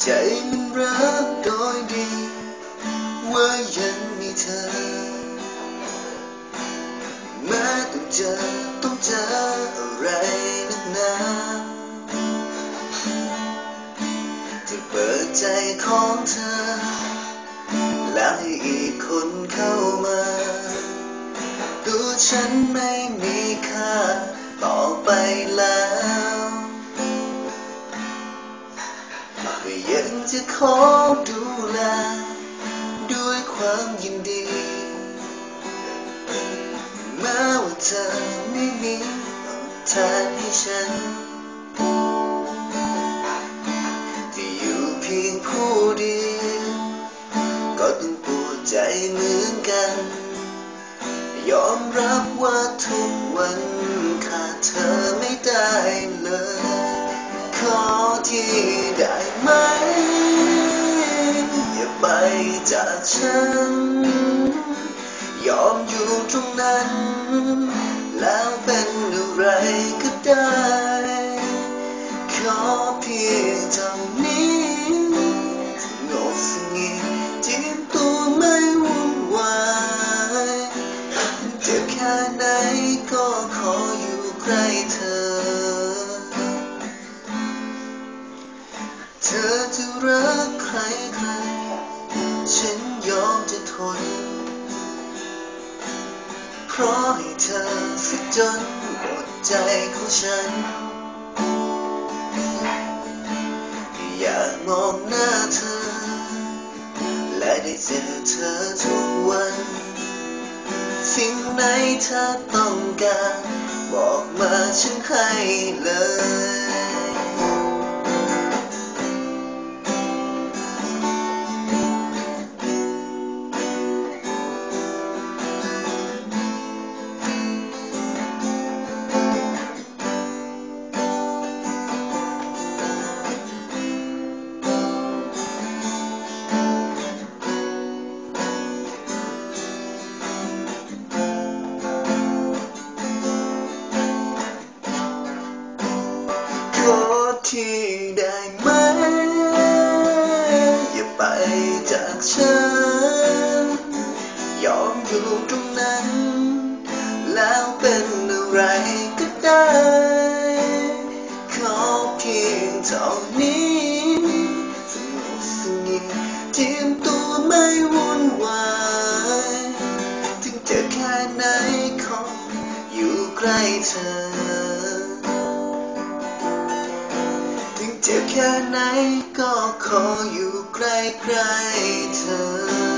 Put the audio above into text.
ใจมันรับโดยดี ว่ายังมีเธอ แม้ต้องเจอต้องเจออะไรนักหนาที่เปิดใจของเธอ แล้วให้อีกคนเข้ามาตัวฉันไม่มีค่าต่อไปแล้ว ก็ยังจะขอดูแลด้วยความยินดีแม้ว่าเธอไม่มีตอบแทนให้ฉันที่อยู่เพียงผู้เดียวก็ต้องปวดใจเหมือนกัน ยอมรับว่าทุกวันขาดเธอไม่ ทีได้ไหม อย่าไปจากฉัน ยอมอยู่ตรงนั้น แล้วเป็นอะไรก็ได้ ขอเพียงเท่านี้สงบสงี่จียมตัวไม่วุ่นวายจะแค่ไหนก็ขออยู่ใกล้เธอ น เพราะให้เธอสักจนหมดใจของฉัน อยากมองหน้าเธอ และได้เจอเธอทุกวัน สิ่งไหนเธอต้องการ บอกมาฉันให้เลย ที่ได้ไหม อย่าไปจากฉัน ยอมอยู่ตรงนั้น แล้วเป็นอะไรก็ได้ ขอเพียงเท่านี้สงบสงี่เจียมตัวไม่วุ่นวาย ถึงจะแค่ไหนขออยู่ใกล้เธอ จะแค่ไหนก็ขออยู่ใกล้ๆเธอ